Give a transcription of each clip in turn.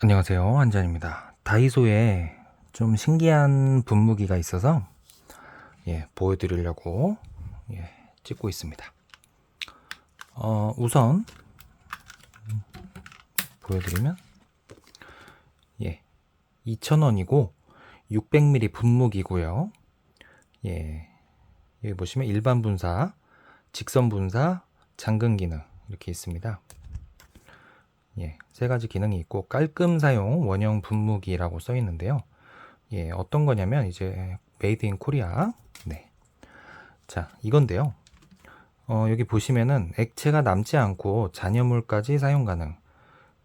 안녕하세요. 한잔입니다. 다이소에 좀 신기한 분무기가 있어서 예, 보여드리려고 예, 찍고 있습니다. 어, 우선 음, 보여드리면 예, 2,000원이고 600ml 분무기고요. 예, 여기 보시면 일반 분사, 직선 분사, 잠금 기능 이렇게 있습니다. 예, 세 가지 기능이 있고 깔끔 사용 원형 분무기라고 써 있는데요. 예, 어떤 거냐면 이제 메이드 인 코리아. 네. 자, 이건데요. 어, 여기 보시면은 액체가 남지 않고 잔여물까지 사용 가능.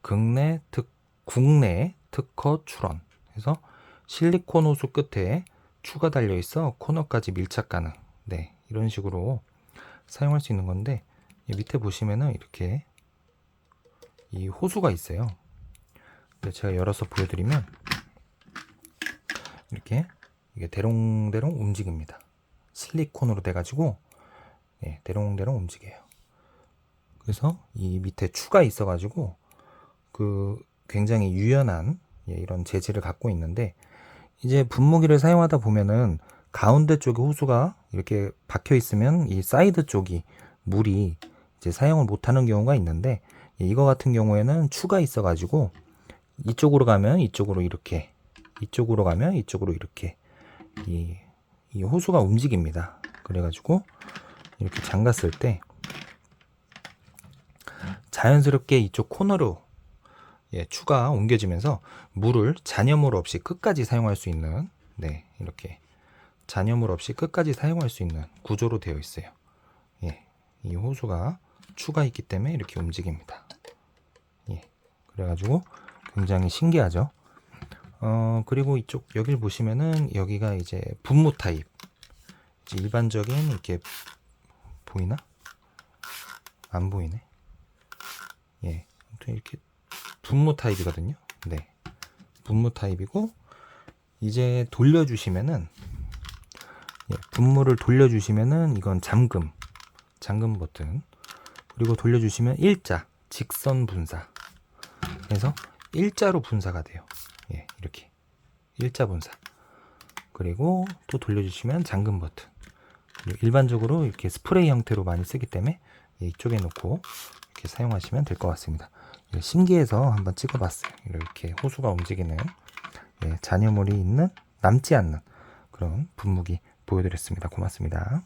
국내 특 국내 특허 출원. 그래서 실리콘 호수 끝에 추가 달려 있어 코너까지 밀착 가능. 네, 이런 식으로 사용할 수 있는 건데 이 밑에 보시면은 이렇게 이 호수가 있어요. 제가 열어서 보여드리면 이렇게 이게 대롱대롱 움직입니다. 실리콘으로 돼가지고 예, 대롱대롱 움직여요. 그래서 이 밑에 추가 있어가지고 그 굉장히 유연한 예, 이런 재질을 갖고 있는데 이제 분무기를 사용하다 보면은 가운데 쪽에 호수가 이렇게 박혀 있으면 이 사이드 쪽이 물이 이제 사용을 못하는 경우가 있는데 예, 이거 같은 경우에는 추가 있어 가지고 이쪽으로 가면 이쪽으로 이렇게 이쪽으로 가면 이쪽으로 이렇게 이, 이 호수가 움직입니다. 그래 가지고 이렇게 잠갔을 때 자연스럽게 이쪽 코너로 예, 추가 옮겨지면서 물을 잔여물 없이 끝까지 사용할 수 있는 네 이렇게 잔여물 없이 끝까지 사용할 수 있는 구조로 되어 있어요. 예, 이 호수가 추가 있기 때문에 이렇게 움직입니다. 예, 그래가지고 굉장히 신기하죠. 어 그리고 이쪽 여기를 보시면은 여기가 이제 분무 타입 이제 일반적인 이렇게 보이나? 안 보이네. 예, 아무튼 이렇게 분무 타입이거든요. 네, 분무 타입이고 이제 돌려주시면은 예, 분무를 돌려주시면은 이건 잠금 잠금 버튼 그리고 돌려주시면 일자 직선 분사 그래서 일자로 분사가 돼요. 예, 이렇게 일자 분사. 그리고 또 돌려주시면 잠금 버튼. 일반적으로 이렇게 스프레이 형태로 많이 쓰기 때문에 예, 이쪽에 놓고 이렇게 사용하시면 될 것 같습니다. 예, 신기해서 한번 찍어봤어요. 이렇게 호수가 움직이는 예, 잔여물이 있는 남지 않는 그런 분무기 보여드렸습니다. 고맙습니다.